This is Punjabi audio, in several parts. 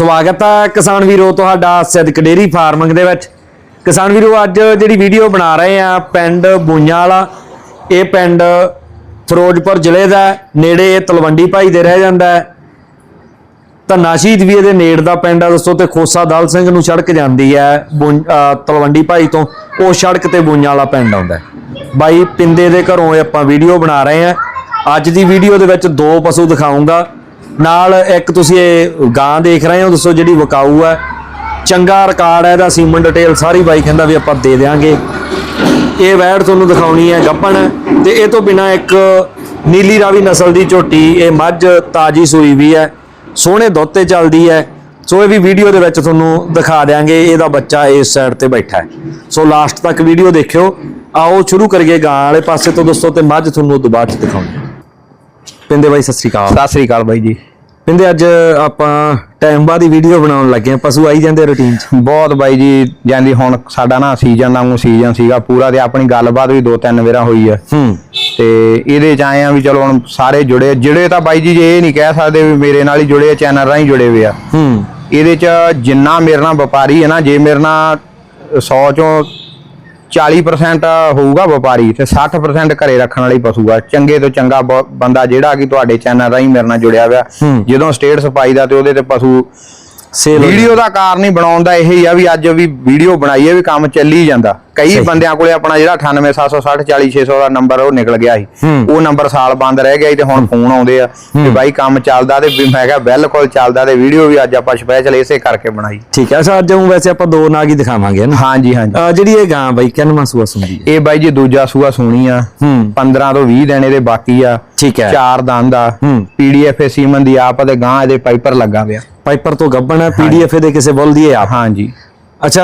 ਸਵਾਗਤ ਹੈ ਕਿਸਾਨ ਵੀਰੋ, ਤੁਹਾਡਾ ਸਿੱਧਕ ਡੇਰੀ ਫਾਰਮਿੰਗ ਦੇ ਵਿੱਚ। ਕਿਸਾਨ ਵੀਰੋ, ਅੱਜ ਜਿਹੜੀ ਵੀਡੀਓ ਬਣਾ ਰਹੇ ਆ, ਪਿੰਡ ਬੂਈਆਂ ਵਾਲਾ, ਇਹ ਪਿੰਡ ਫਿਰੋਜ਼ਪੁਰ ਜ਼ਿਲ੍ਹੇ ਦਾ ਨੇੜੇ ਤਲਵੰਡੀ ਭਾਈ ਦੇ ਰਹਿ ਜਾਂਦਾ ਹੈ। ਧੰਨਾ ਸ਼ਹੀਦ ਵੀ ਇਹਦੇ ਨੇੜ ਦਾ ਪਿੰਡ ਆ ਦੋਸਤੋ ਤੇ ਖੋਸਾ ਦਲ ਸਿੰਘ ਨੂੰ ਸੜਕ ਜਾਂਦੀ ਹੈ, ਬੁੰ- ਤਲਵੰਡੀ ਭਾਈ ਤੋਂ, ਉਹ ਸੜਕ ਤੇ ਬੂਈਆਂ ਵਾਲਾ ਪਿੰਡ ਆਉਂਦਾ ਬਾਈ ਪਿੰਦੇ ਦੇ ਘਰੋਂ ਇਹ ਆਪਾਂ ਵੀਡੀਓ ਬਣਾ ਰਹੇ ਆ। ਅੱਜ ਦੀ ਵੀਡੀਓ ਦੇ ਵਿੱਚ ਦੋ ਪਸ਼ੂ ਦਿਖਾਉਂਗਾ ਨਾਲ ਇੱਕ ਤੁਸੀਂ ਇਹ ਗਾਂ ਦੇਖ ਰਹੇ ਹੋ, ਦੱਸੋ ਜਿਹੜੀ ਵਕਾਊ ਹੈ। ਚੰਗਾ ਰਿਕਾਰਡ ਹੈ ਇਹਦਾ, ਸੀਮਨ ਡਿਟੇਲ ਸਾਰੀ ਬਾਈ ਕਹਿੰਦਾ ਵੀ ਆਪਾਂ ਦੇ ਦੇਵਾਂਗੇ ਇਹ ਵੈੜ ਤੁਹਾਨੂੰ ਦਿਖਾਉਣੀ ਹੈ, ਗੱਪਣ। ਤੇ ਇਹ ਤੋਂ ਬਿਨਾ ਇੱਕ ਨੀਲੀ ਰਾਵੀ ਨਸਲ ਦੀ ਝੋਟੀ, ਇਹ ਮੱਝ ਤਾਜੀ ਸੂਈ ਵੀ ਹੈ, ਸੋਹਣੇ ਦੁੱਧ ਤੇ ਚੱਲਦੀ ਹੈ। ਸੋ ਇਹ ਵੀ ਵੀਡੀਓ ਦੇ ਵਿੱਚ ਤੁਹਾਨੂੰ ਦਿਖਾ ਦਿਆਂਗੇ, ਇਹਦਾ ਬੱਚਾ ਇਸ ਸਾਈਡ ਤੇ ਬੈਠਾ ਹੈ। ਸੋ ਲਾਸਟ ਤੱਕ ਵੀਡੀਓ ਦੇਖਿਓ। ਆਓ ਸ਼ੁਰੂ ਕਰੀਏ ਗਾਂ ਵਾਲੇ ਪਾਸੇ ਤੋਂ, ਦੋਸਤੋ, ਤੇ ਮੱਝ ਤੁਹਾਨੂੰ ਦੁਬਾਰਾ ਚ ਦਿਖਾਉਂਦੇ ਹਾਂ। ਪਿੰਦੇ ਬਾਈ, ਸਤਿ ਸ੍ਰੀ ਅਕਾਲ। ਸਤਿ ਸ੍ਰੀ ਅਕਾਲ ਬਾਈ ਜੀ। ਪਿੰਦੇ ਅੱਜ ਆਪਾਂ ਟਾਈਮ ਬਾਅਦ ਹੀ ਵੀਡੀਓ ਬਣਾਉਣ ਲੱਗੇ ਆ ਪਸ਼ੂ ਆਈ ਜਾਂਦੇ ਰੁਟੀਨ ਚ। ਬਹੁਤ ਬਾਈ ਜੀ ਜਾਂਦੀ ਹੁਣ ਸਾਡਾ ਨਾ ਸੀਜ਼ਨ ਵਾਂਗੂ ਸੀਜ਼ਨ ਸੀਗਾ ਪੂਰਾ ਤੇ ਆਪਣੀ ਗੱਲਬਾਤ ਵੀ ਦੋ ਤਿੰਨ ਵਾਰਾਂ ਹੋਈ ਆ। ਹੂੰ। ਤੇ ਇਹਦੇ ਚ ਆਏ ਆ ਵੀ ਚਲੋ ਹੁਣ ਸਾਰੇ ਜੁੜੇ ਜਿਹੜੇ ਤਾਂ ਬਾਈ ਜੀ ਜੇ ਇਹ ਨਹੀਂ ਕਹਿ ਸਕਦੇ ਵੀ ਮੇਰੇ ਨਾਲ ਹੀ ਜੁੜੇ ਆ ਚੈਨਲ ਰਾਹੀਂ ਜੁੜੇ ਹੋਏ ਆ। ਹੂੰ। ਇਹਦੇ ਚ ਜਿੰਨਾ ਮੇਰੇ ਨਾਲ ਵਪਾਰੀ ਹੈ ਨਾ ਜੇ ਮੇਰੇ ਨਾਲ 100 ਚੋਂ 40% ਹੋਊਗਾ ਵਪਾਰੀ ਤੇ 60% ਘਰੇ ਰੱਖਣ ਵਾਲੀ ਪਸ਼ੂ ਆ ਚੰਗੇ ਤੋਂ ਚੰਗਾ ਬੰਦਾ ਜਿਹੜਾ ਕਿ ਤੁਹਾਡੇ ਚੈਨਲ ਰਾਹੀਂ ਮੇਰੇ ਨਾਲ ਜੁੜਿਆ ਹੋਇਆ। ਜਦੋਂ ਸਟੇਟਸ ਪਾਈਦਾ ਤੇ ਉਹਦੇ ਤੇ ਪਸ਼ੂ ਸੇਲ ਵੀਡੀਓ ਦਾ ਕਾਰਨ ਹੀ ਬਣਾਉਣ ਦਾ ਇਹ ਆ ਵੀ ਅੱਜ ਵੀ ਵੀਡੀਓ ਬਣਾਈਏ ਵੀ ਕੰਮ ਚੱਲੀ ਜਾਂਦਾ। ਕਈ। ਬੰਦਿਆਂ ਕੋਲੇ ਆਪਣਾ ਜਿਹੜਾ 98760 40600 ਦਾ ਨੰਬਰ ਉਹ ਨਿਕਲ ਗਿਆ ਸੀ। ਉਹ ਨੰਬਰ ਸਾਲ ਬੰਦ ਰਹਿ ਗਿਆ ਤੇ ਹੁਣ ਫੋਨ ਆਉਂਦੇ ਆ ਵੀ ਬਾਈ ਕੰਮ ਚੱਲਦਾ ਤੇ ਮੈਂ ਕਿਹਾ ਬਿਲਕੁਲ ਚੱਲਦਾ ਤੇ ਵੀਡੀਓ ਵੀ ਅੱਜ ਆਪਾਂ ਸਪੈਸ਼ਲ ਇਸੇ ਕਰਕੇ ਬਣਾਈ। ਠੀਕ ਹੈ ਸਰ ਅੱਜ ਵੈਸੇ ਆਪਾਂ ਦੋ ਨਾਗ ਹੀ ਦਿਖਾਵਾਂਗੇ ਨਾ? ਹਾਂਜੀ ਹਾਂਜੀ। ਜਿਹੜੀ ਇਹ ਗਾਂ ਬਾਈ ਕਿੰਨਵਾਂ ਸੂਆ ਸੁਣਦੀ ਹੈ? ਇਹ ਬਾਈ ਜੀ ਦੂਜਾ ਸੂਆ ਸੋਣੀ ਆ। ਹੂੰ। 15 ਤੋਂ 20 ਦਿਨ ਇਹਦੇ ਬਾਕੀ ਆ। ਠੀਕ ਹੈ। ਚਾਰ ਦੰਦ ਆ। ਪੀਡੀਐਫ ਸੀਮਨ ਦੀ ਆਪ ਤੇ ਗਾਂ ਇਹਦੇ ਪਾਈਪਰ ਲੱਗਾ ਪਿਆ। ਪਾਈਪਰ ਤੋਂ ਗੱਬਣ ਹੈ ਪੀਡੀਐਫ ਦੇ ਕਿਸੇ ਬੁੱਲ ਦੀ ਹੈ ਆਪ? ਹਾਂਜੀ। ਅੱਛਾ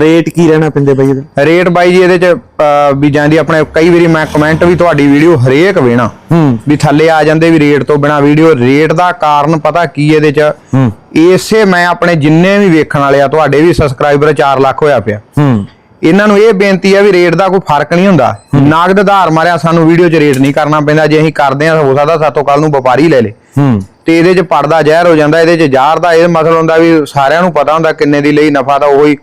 ਰੇਟ ਕੀ ਰਹਿਣਾ ਪਿੰਦੇ ਬਾਈ ਇਹਦਾ? ਰੇਟ ਬਾਈ ਜੀ ਇਹਦੇ ਚ ਵੀ ਜਾਂਦੀ ਆਪਣੇ ਕਈ ਵਾਰੀ ਮੈਂ ਕਮੈਂਟ ਵੀ ਤੁਹਾਡੀ ਵੀਡੀਓ ਹਰੇਕ ਵੇਣਾ ਹੂੰ। ਵੀ ਥੱਲੇ ਆ ਜਾਂਦੇ ਵੀ ਰੇਟ ਤੋਂ ਬਿਨਾ ਵੀਡੀਓ ਰੇਟ ਦਾ ਕਾਰਨ ਪਤਾ ਕੀ ਇਹਦੇ ਚ? ਹੂੰ। ਇਸੇ ਮੈਂ ਆਪਣੇ ਜਿੰਨੇ ਵੀ ਵੇਖਣ ਵਾਲੇ ਆ ਤੁਹਾਡੇ ਵੀ ਸਬਸਕ੍ਰਾਈਬਰ 4 ਲੱਖ ਹੋਇਆ ਪਿਆ। ਹੂੰ। ਇਹਨਾਂ ਨੂੰ ਇਹ ਬੇਨਤੀ ਹੈ ਵੀ ਰੇਟ ਦਾ ਕੋਈ ਫ਼ਰਕ ਨਹੀਂ ਹੁੰਦਾ। ਨਗਦ ਆਧਾਰ ਮਾਰਿਆ ਸਾਨੂੰ ਵੀਡੀਓ 'ਚ ਰੇਟ ਨਹੀਂ ਕਰਨਾ ਪੈਂਦਾ। ਜੇ ਅਸੀਂ ਕਰਦੇ ਆ ਹੋ ਸਕਦਾ ਸਾਤੋਂ ਕੱਲ ਨੂੰ ਵਪਾਰੀ ਲੈ ਲੇ। ਹੂੰ। ਤੇ ਇਹਦੇ 'ਚ ਪੜਦਾ ਜ਼ਹਿਰ ਹੋ ਜਾਂਦਾ ਇਹਦੇ 'ਚ ਜ਼ਹਿਰ ਦਾ ਇਹ ਮਤਲਬ ਹੁੰਦਾ ਵੀ ਸਾਰਿਆਂ ਨੂੰ ਪਤਾ ਹੁੰਦਾ ਕਿੰਨੇ ਦੀ ਲਈ ਨਫਾ ਤਾਂ ਉਹੀ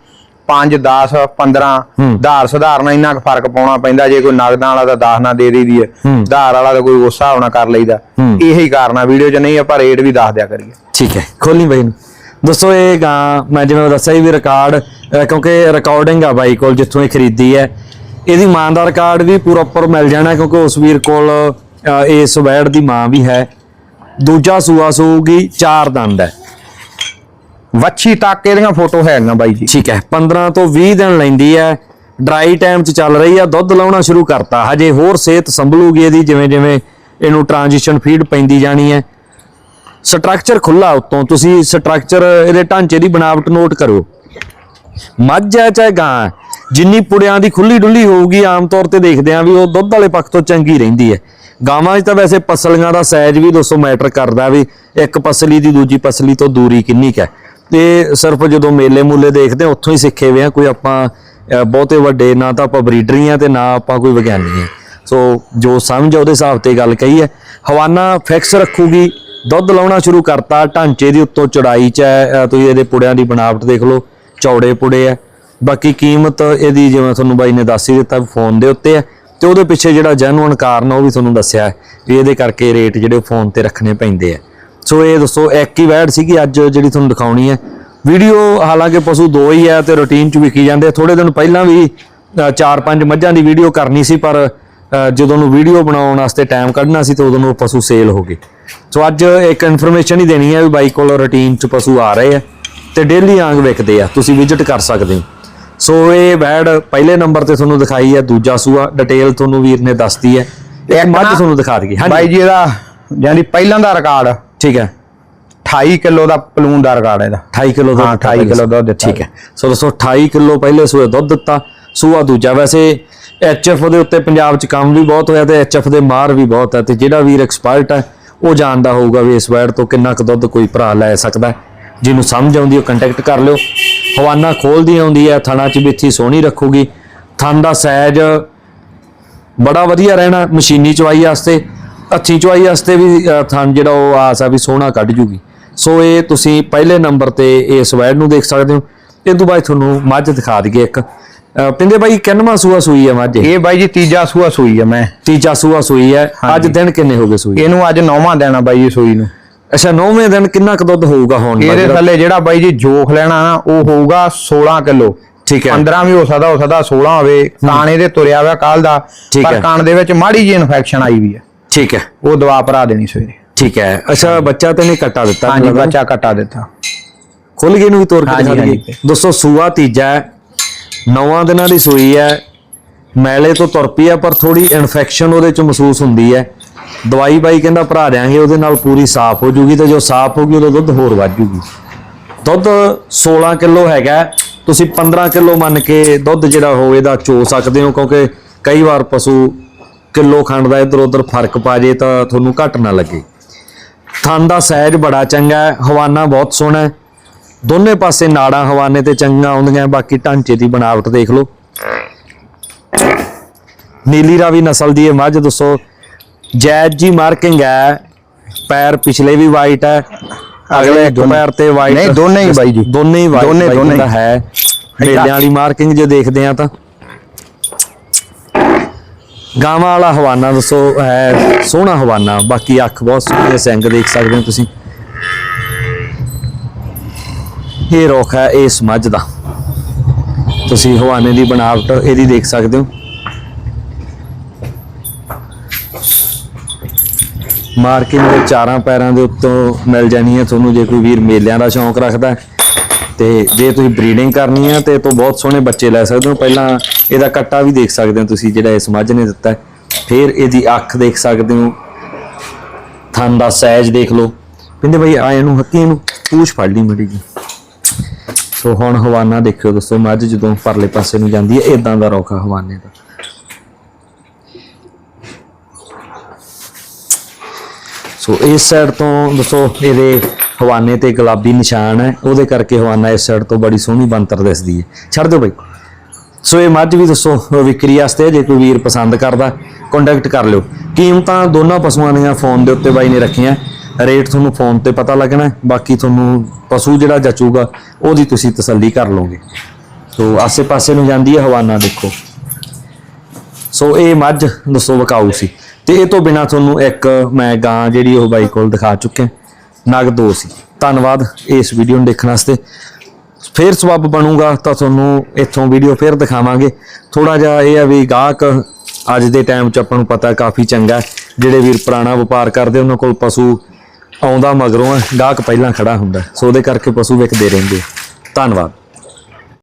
5 10 15 ਹੂੰ। ਧਾਰ ਸੁਧਾਰਨਾ ਇੰਨਾ ਕੁ ਫ਼ਰਕ ਪਾਉਣਾ ਪੈਂਦਾ ਜੇ ਕੋਈ ਨਗਦਾਂ ਵਾਲਾ ਤਾਂ 10 ਨਾ ਦੇ ਦੇਈਦੀ ਹੈ। ਧਾਰ ਵਾਲਾ ਤਾਂ ਕੋਈ ਉਸ ਹਿਸਾਬ ਨਾਲ ਕਰ ਲਈਦਾ। ਇਹੀ ਕਾਰਨ ਆ ਵੀਡੀਓ 'ਚ ਨਹੀਂ ਆਪਾਂ ਰੇਟ ਵੀ ਦੱਸ ਦਿਆ ਕਰੀਏ ਠੀਕ ਹੈ ਖੋਲੀ ਬਾਈ ਨੂੰ ਦੋਸਤੋ ਇਹ ਗਾਂ ਮੈਂ ਜਿਵੇਂ ਦੱਸਿਆ ਵੀ ਰਿਕਾਰਡ ਕਿਉਂਕਿ ਰਿਕਾਰਡਿੰਗ ਆ ਬਾਈ ਕੋਲ ਜਿੱਥੋਂ ਇਹ ਖਰੀਦੀ ਹੈ ਇਹਦੀ ਮਾਂ ਦਾ ਰਿਕਾਰਡ ਵੀ ਪ੍ਰੋਪਰ ਮਿਲ ਜਾਣਾ ਕਿਉਂਕਿ ਉਸ ਵੀਰ ਕੋਲ ਅਹ, ਇਸ ਵੈੜ ਦੀ ਮਾਂ ਵੀ ਹੈ ਦੂਜਾ ਸੂਆ ਸੂਗੀ ਚਾਰ ਦੰਦ ਹੈ। ਵੱਛੀ ਤੱਕ ਇਹਦੀਆਂ ਫੋਟੋ ਹੈਗੀਆਂ ਬਾਈ ਜੀ। ਠੀਕ ਹੈ। 15 ਤੋਂ 20 ਦਿਨ ਲੈਂਦੀ ਹੈ। ਡਰਾਈ ਟਾਈਮ 'ਚ ਚੱਲ ਰਹੀ ਆ ਦੁੱਧ ਲਾਉਣਾ ਸ਼ੁਰੂ ਕਰਤਾ। ਹਜੇ ਹੋਰ ਸਿਹਤ ਸੰਭਲੂਗੀ ਇਹਦੀ ਜਿਵੇਂ ਜਿਵੇਂ ਇਹਨੂੰ ਟ੍ਰਾਂਜੀਸ਼ਨ ਫੀਡ ਪੈਂਦੀ ਜਾਣੀ ਹੈ। ਸਟਰਕਚਰ ਖੁੱਲਾ ਉਤੋਂ। ਤੁਸੀਂ ਸਟਰਕਚਰ ਇਹਦੇ ਢਾਂਚੇ ਦੀ ਬਣਾਵਟ ਨੋਟ ਕਰੋ ਮੱਝ ਹੈ ਚਾਹੇ ਗਾਂ ਜਿੰਨੀ ਪੁੜਿਆਂ ਦੀ ਖੁੱਲੀ ਡੁੱਲੀ ਹੋਊਗੀ ਆਮ ਤੌਰ ਤੇ ਦੇਖਦੇ ਆਂ ਵੀ ਉਹ ਦੁੱਧ ਵਾਲੇ ਪੱਖ ਤੋਂ ਚੰਗੀ ਰਹਿੰਦੀ ਹੈ। ਗਾਵਾਂ 'ਚ ਤਾਂ ਵੈਸੇ ਪਸਲੀਆਂ ਦਾ ਸਾਈਜ਼ ਵੀ ਦੋਸਤੋ ਮੈਟਰ ਕਰਦਾ ਵੀ ਇੱਕ ਪਸਲੀ ਦੀ ਦੂਜੀ ਪਸਲੀ ਤੋਂ ਦੂਰੀ ਕਿੰਨੀ ਕੁ ਹੈ। ਤੇ ਸਿਰਫ ਜਦੋਂ ਮੇਲੇ ਮੂਲੇ ਦੇਖਦੇ ਹਾਂ, ਉੱਥੋਂ ਹੀ ਸਿੱਖੇ ਹੋਏ ਆ ਕੋਈ ਆਪਾਂ ਬਹੁਤੇ ਵੱਡੇ, ਨਾ ਤਾਂ ਆਪਾਂ ਬਰੀਡਰੀ ਆ ਤੇ ਨਾ ਆਪਾਂ ਕੋਈ ਵਿਗਿਆਨੀ ਆ ਸੋ ਜੋ ਸਮਝ ਉਹਦੇ ਹਿਸਾਬ ਤੇ ਗੱਲ ਕਹੀ ਹੈ। ਹਵਾਨਾ ਫਿਕਸ ਰੱਖੂਗੀ, ਦੁੱਧ ਲਾਉਣਾ ਸ਼ੁਰੂ ਕਰਤਾ, ਢਾਂਚੇ ਦੀ ਉੱਤੋਂ ਚੜਾਈ ਚ ਹੈ ਤੁਸੀਂ ਇਹਦੇ ਪੁੜਿਆਂ ਦੀ ਬਣਾਵਟ ਦੇਖ ਲਓ, ਚੌੜੇ ਪੁੜੇ ਆ ਬਾਕੀ ਕੀਮਤ ਇਹਦੀ ਜਿਵੇਂ ਤੁਹਾਨੂੰ ਬਾਈ ਨੇ ਦੱਸ ਹੀ ਦਿੱਤਾ, ਫੋਨ ਦੇ ਉੱਤੇ ਹੈ। ਤੇ ਉਹਦੇ ਪਿੱਛੇ ਜਿਹੜਾ ਜੈਨੂਇਨ ਕਾਰਨ ਆ, ਉਹ ਵੀ ਤੁਹਾਨੂੰ ਦੱਸਿਆ ਵੀ ਇਹਦੇ ਕਰਕੇ ਰੇਟ ਜਿਹੜੇ ਫੋਨ ਤੇ ਰੱਖਣੇ ਪੈਂਦੇ ਆ। ਸੋ ਇਹ ਦੱਸੋ ਇੱਕ ਹੀ ਵੈਡ ਸੀਗੀ ਅੱਜ ਜਿਹੜੀ ਤੁਹਾਨੂੰ ਦਿਖਾਉਣੀ ਹੈ। ਵੀਡੀਓ ਹਾਲਾਂਕਿ ਪਸ਼ੂ ਦੋ ਹੀ ਹੈ ਤੇ ਰੁਟੀਨ ਚ ਵਿਕੀ ਜਾਂਦੇ ਥੋੜੇ ਦਿਨ ਪਹਿਲਾਂ ਵੀ ਚਾਰ ਪੰਜ ਮੱਝਾਂ ਦੀ ਵੀਡੀਓ ਕਰਨੀ ਸੀ, ਪਰ ਜਦੋਂ ਨੂੰ ਵੀਡੀਓ ਬਣਾਉਣ ਵਾਸਤੇ ਟਾਈਮ ਕੱਢਣਾ ਸੀ, ਤੇ ਉਦੋਂ ਨੂੰ ਉਹ ਪਸ਼ੂ ਸੇਲ ਹੋ ਗਏ। ਸੋ ਅੱਜ ਇੱਕ ਇਨਫੋਰਮੇਸ਼ਨ ਹੀ ਦੇਣੀ ਹੈ ਵੀ ਬਾਈ ਕੋਲ ਰੁਟੀਨ ਚ ਪਸ਼ੂ ਆ ਰਹੇ ਆ ਤੇ ਡੇਲੀ ਆਂਗ ਵਿਕਦੇ ਆ। ਤੁਸੀਂ ਵਿਜ਼ਿਟ ਕਰ ਸਕਦੇ ਹੋ। ਸੋ ਇਹ ਵੈਡ ਪਹਿਲੇ ਨੰਬਰ ਤੇ ਤੁਹਾਨੂੰ ਦਿਖਾਈ ਹੈ ਦੂਜਾ ਸੂਆ ਡਿਟੇਲ ਤੁਹਾਨੂੰ ਵੀਰ ਨੇ ਦੱਸਤੀ ਹੈ। ਇੱਕ ਇੱਕ ਮੱਝ ਤੁਹਾਨੂੰ ਦਿਖਾ ਦਈਏ ਬਾਈ ਹਾਂਜੀ ਜੀ ਇਹਦਾ ਜਾਂਦੀ ਪਹਿਲਾਂ ਦਾ ਰਿਕਾਰਡ ਠੀਕ ਹੈ। 28 ਕਿਲੋ ਦਾ ਪਲੂਨ ਦਾ ਰਿਕਾਰਡ ਇਹਦਾ। 28 ਕਿਲੋ ਦਿੱਤਾ 28 ਪਹਿਲੇ ਕਿਲੋ ਦਿੱਤਾ। ਠੀਕ ਹੈ। ਸੋ ਦੋਸਤੋ 28 ਕਿਲੋ ਪਹਿਲੇ ਸੂਏ ਦੁੱਧ ਦਿੱਤਾ ਸੂਆ ਦੂਜਾ ਵੈਸੇ ਐਚਐਫ ਦੇ ਉੱਤੇ ਪੰਜਾਬ 'ਚ ਕੰਮ ਵੀ ਬਹੁਤ ਹੋਇਆ ਤੇ ਐਚਐਫ ਦੇ ਮਾਰ ਵੀ ਬਹੁਤ ਹੈ ਤੇ ਜਿਹੜਾ ਵੀਰ ਐਕਸਪਰਟ ਹੈ ਉਹ ਜਾਣਦਾ ਹੋਊਗਾ ਵੀ ਇਸ ਵੈੜ ਤੋਂ ਕਿੰਨਾ ਕੁ ਦੁੱਧ ਕੋਈ ਭਰਾ ਲੈ ਸਕਦਾ ਹੈ। ਜਿਹਨੂੰ ਸਮਝ ਆਉਂਦੀ ਉਹ ਕੰਟੈਕਟ ਕਰ ਲਿਓ। ਹਵਾਨਾ ਖੋਲਦੀ ਆਉਂਦੀ ਹੈ ਥਣਾ 'ਚ ਬਿੱਥੀ ਸੋਹਣੀ ਰੱਖੂਗੀ। ਥਣ ਦਾ ਸਾਈਜ਼ ਬੜਾ ਵਧੀਆ ਰਹਿਣਾ ਮਸ਼ੀਨੀ ਚਵਾਈ ਵਾਸਤੇ ਹੱਥੀ ਚਵਾਈ ਵਾਸਤੇ ਵੀ ਥਣ ਜਿਹੜਾ ਉਹ ਆਸ ਆ ਵੀ ਸੋਹਣਾ ਕੱਢ ਜੂਗੀ। ਸੋ ਇਹ ਤੁਸੀਂ ਪਹਿਲੇ ਨੰਬਰ ਤੇ ਇਸ ਵੈਡ ਨੂੰ ਦੇਖ ਸਕਦੇ ਹੋ। ਇਹ ਤੋਂ ਬਾਅਦ ਤੁਹਾਨੂੰ ਮੱਝ ਦਿਖਾ ਦਈਏ ਇੱਕ। ਪਿੰਦੇ ਬਾਈ ਕਿੰਨਵਾਂ ਸੂਆ ਸੂਈ ਹੈ ਮੱਝ ਇਹ? ਇਹ ਬਾਈ ਜੀ ਤੀਜਾ ਸੂਆ ਸੂਈ ਆ ਮੈਂ। ਤੀਜਾ ਸੂਆ ਸੂਈ ਹੈ। ਅੱਜ। ਦਿਨ ਕਿੰਨੇ ਹੋ ਗਏ ਸੂਈ? ਇਹਨੂੰ ਅੱਜ ਨੌਵਾਂ ਦੇਣਾ ਬਾਈ ਜੀ ਸੂਈ ਨੂੰ। ਅੱਛਾ ਨੌਵੇਂ ਦਿਨ ਕਿੰਨਾ ਕੁ ਦੁੱਧ ਹੋਊਗਾ ਹੁਣ ਦਾ ਇਹਦੇ ਜਿਹੜਾ? ਥੱਲੇ ਜਿਹੜਾ ਬਾਈ ਜੀ ਜੋਖ ਲੈਣਾ ਨਾ ਉਹ ਹੋਊਗਾ 16 ਕਿਲੋ। ਠੀਕ ਹੈ। 15 ਵੀ ਹੋ ਸਕਦਾ ਹੋ ਸਕਦਾ 16 ਹੋਵੇ। ਕਾਣ ਇਹਦੇ ਤੁਰਿਆ ਹੋਇਆ ਕੱਲ ਦਾ ਠੀਕ ਪਰ ਹੈ। ਕਾਣ ਦੇ ਵਿੱਚ ਮਾੜੀ ਜੀ ਇਨਫੈਕਸ਼ਨ ਆਈ ਵੀ ਹੈ। ਠੀਕ ਹੈ। ਉਹ ਦਵਾ ਭਰਾ ਦੇਣੀ ਸਵੇਰੇ। ਠੀਕ ਹੈ। ਅੱਛਾ ਬੱਚਾ ਤੇ ਨਹੀਂ ਕੱਟਾ ਦਿੱਤਾ ਹਾਂਜੀ ਲੱਗਦਾ? ਬੱਚਾ ਕੱਟਾ ਦਿੱਤਾ। ਖੁੱਲ ਗਏ ਨੂੰ ਵੀ ਤੋਰ ਕੇ ਹਾਂਜੀ, ਦਿਖਾ ਹਾਂਜੀ। ਦਈਏ ਦੋਸਤੋ ਸੂਆ ਤੀਜਾ ਹੈ। ਨੌਵਾਂ ਦਿਨਾਂ ਦੀ ਸੂਈ ਹੈ। ਮੈਲੇ ਤੋਂ ਤੁਰ ਪਈ ਹੈ ਪਰ ਥੋੜੀ ਇਨਫੈਕਸ਼ਨ ਉਹਦੇ ਚ ਮਹਿਸੂਸ ਹੁੰਦੀ ਹੈ। ਦਵਾਈ ਬਾਈ ਕਹਿੰਦਾ ਭਰਾ ਦਿਆਂਗੇ, ਉਹਦੇ ਨਾਲ ਪੂਰੀ ਸਾਫ਼ ਹੋ ਜੂਗੀ ਤੇ ਜੋ ਸਾਫ਼ ਹੋਗੀ ਉਹਦਾ ਦੁੱਧ ਹੋਰ ਵੱਧ ਜੂਗੀ। ਦੁੱਧ 16 ਕਿਲੋ ਹੈਗਾ, ਤੁਸੀਂ 15 ਕਿਲੋ ਮੰਨ ਕੇ ਦੁੱਧ ਜਿਹੜਾ ਹੋਵੇ ਦਾ ਚੋ ਸਕਦੇ ਹੋ, ਕਿਉਂਕਿ ਕਈ ਵਾਰ ਪਸ਼ੂ ਕਿਲੋ ਖੰਡ ਦਾ ਇੱਧਰ ਉੱਧਰ ਫ਼ਰਕ ਪਾ ਜੇ ਤਾਂ ਤੁਹਾਨੂੰ ਘੱਟ ਨਾ ਲੱਗੇ। ਥਣ ਦਾ ਸਹਿਜ ਬੜਾ ਚੰਗਾ ਹੈ, ਹਵਾਨਾ ਬਹੁਤ ਸੋਹਣਾ ਹੈ। ਦੋਨੇ ਪਾਸੇ ਨਾੜਾਂ ਹਵਾਨੇ ਤੇ ਚੰਗੀਆਂ ਆਉਂਦੀਆਂ ਬਾਕੀ ਢਾਂਚੇ ਦੀ ਬਣਾਵਟ ਦੇਖ ਲਓ। ਨੀਲੀ ਰਾਵੀ ਨਸਲ ਦੀ ਇਹ ਮੱਝ, ਦੱਸੋ ਜੈਜ ਜੀ ਮਾਰਕਿੰਗ ਹੈ ਪੈਰ ਪਿਛਲੇ ਵੀ ਵਾਈਟ ਹੈ ਅਗਲੇ ਇੱਕ ਪੈਰ ਤੇ ਵਾਈਟ ਨਹੀਂ, ਦੋਨੇ ਹੀ ਬਾਈ ਜੀ। ਦੋਨੇ ਹੀ ਵਾਈਟ ਦੋਨੇ- ਦੋਨੇ ਹੀ। ਹੈ। ਮੇਲਿਆਂ ਵਾਲੀ ਮਾਰਕਿੰਗ ਜੇ ਦੇਖਦੇ ਆ ਤਾਂ। ਗਾਵਾਂ ਵਾਲਾ ਹਵਾਨਾ ਦੱਸੋ ਹੈ ਸੋਹਣਾ ਹਵਾਨਾ ਬਾਕੀ ਅੱਖ ਬਹੁਤ ਸੋਹਣੀ ਸਿੰਗ ਦੇਖ ਸਕਦੇ ਹੋ ਤੁਸੀਂ। ਇਹ ਰੋਖ ਹੈ ਇਸ ਮੱਝ ਦਾ। ਤੁਸੀਂ ਹਵਾਨੇ ਦੀ ਬਣਾਵਟ ਇਹਦੀ ਦੇਖ ਸਕਦੇ ਹੋ। ਮਾਰਕਿੰਗ ਦੇ ਚਾਰਾਂ ਪੈਰਾਂ ਦੇ ਉੱਤੋਂ ਮਿਲ ਜਾਣੀ ਹੈ ਤੁਹਾਨੂੰ, ਜੇ ਕੋਈ ਵੀਰ ਮੇਲਿਆਂ ਦਾ ਸ਼ੌਂਕ ਰੱਖਦਾ ਹੈ। ਤੇ ਜੇ ਤੁਸੀਂ ਬਰੀਡਿੰਗ ਕਰਨੀ ਹੈ, ਤੇ ਇਹ ਤੋਂ ਬਹੁਤ ਸੋਹਣੇ ਬੱਚੇ ਲੈ ਸਕਦੇ ਹੋ। ਪਹਿਲਾਂ ਇਹਦਾ ਕੱਟਾ ਵੀ ਦੇਖ ਸਕਦੇ ਹੋ ਤੁਸੀਂ, ਜਿਹੜਾ ਇਸ ਮੱਝ ਨੇ ਦਿੱਤਾ ਫਿਰ ਇਹਦੀ ਅੱਖ ਦੇਖ ਸਕਦੇ ਹੋ। ਥਣ ਦਾ ਸਾਈਜ਼ ਦੇਖ ਲਓ। ਕਹਿੰਦੇ ਭਾਈ ਆ ਇਹਨੂੰ ਹੱਕੀ ਇਹਨੂੰ ਪੂਛ ਫੜ ਲਈ ਮੜੀ ਜੀ ਸੋ ਹੁਣ ਹਵਾਨਾ ਦੇਖਿਓ ਦੋਸਤੋ, ਮੱਝ ਜਦੋਂ ਪਰਲੇ ਪਾਸੇ ਨੂੰ ਜਾਂਦੀ ਹੈ ਇਦਾਂ ਦਾ ਰੌਖਾ ਹਵਾਨੇ ਦਾ। ਸੋ ਇਸ ਸਾਈਡ ਤੋਂ ਦੱਸੋ, ਇਹਦੇ ਹਵਾਨੇ ਤੇ ਗੁਲਾਬੀ ਨਿਸ਼ਾਨ ਹੈ, ਉਹਦੇ ਕਰਕੇ ਹਵਾਨਾ ਇਸ ਸਾਈਡ ਤੋਂ ਬੜੀ ਸੋਹਣੀ ਬੰਤਰ ਦਿਸਦੀ ਹੈ। ਛੱਡ ਦਿਓ ਬਾਈ। ਸੋ ਇਹ ਮੱਝ ਵੀ ਦੱਸੋ ਵਿਕਰੀ ਵਾਸਤੇ, ਜੇ ਕੋਈ ਵੀਰ ਪਸੰਦ ਕਰਦਾ ਕੰਟੈਕਟ ਕਰ ਲਿਓ। ਕੀਮਤਾਂ ਦੋਨਾਂ ਪਸ਼ੂਆਂ ਦੀਆਂ ਫੋਨ ਦੇ ਉੱਤੇ ਬਾਈ ਨੇ ਰੱਖੀਆਂ। ਰੇਟ ਤੁਹਾਨੂੰ ਫੋਨ ਤੇ ਪਤਾ ਲੱਗਣਾ ਬਾਕੀ ਤੁਹਾਨੂੰ ਪਸ਼ੂ ਜਿਹੜਾ ਜਚੂਗਾ, ਉਹਦੀ ਤੁਸੀਂ ਤਸੱਲੀ ਕਰ ਲਓਗੇ। ਸੋ ਆਸੇ-ਪਾਸੇ ਨੂੰ ਜਾਂਦੀ ਹੈ ਹਵਾਨਾ ਦੇਖੋ। ਸੋ ਇਹ ਮੱਝ, ਦੱਸੋ, ਵਿਕਾਊ ਸੀ। ਤੇ ਇਹ ਤੋਂ ਬਿਨਾ ਤੁਹਾਨੂੰ ਇੱਕ ਮੈਂ ਗਾਂ ਜਿਹੜੀ ਉਹ ਬਾਈ ਕੋਲ ਦਿਖਾ ਚੁੱਕਿਆ ਨਗ ਦੋ ਸੀ। ਧੰਨਵਾਦ ਇਸ ਵੀਡੀਓ ਨੂੰ ਦੇਖਣ ਵਾਸਤੇ। ਫੇਰ ਸਬੱਬ ਬਣੂਗਾ ਤਾਂ ਤੁਹਾਨੂੰ ਇੱਥੋਂ ਵੀਡੀਓ ਫੇਰ ਦਿਖਾਵਾਂਗੇ। ਥੋੜਾ ਜਿਹਾ ਇਹ ਆ ਵੀ ਗਾਹਕ ਅੱਜ ਦੇ ਟਾਈਮ 'ਚ ਆਪਾਂ ਨੂੰ ਪਤਾ ਕਾਫੀ ਚੰਗਾ ਜਿਹੜੇ ਵੀਰ ਪੁਰਾਣਾ ਵਪਾਰ ਕਰਦੇ, ਉਹਨਾਂ ਕੋਲ ਪਸ਼ੂ ਆਉਂਦਾ ਮਗਰੋਂ ਹੈ ਗਾਹਕ ਪਹਿਲਾਂ ਖੜਾ ਹੁੰਦਾ ਸੋ ਉਹਦੇ ਕਰਕੇ ਪਸ਼ੂ ਵਿਕਦੇ ਰਹਿੰਦੇ ਧੰਨਵਾਦ।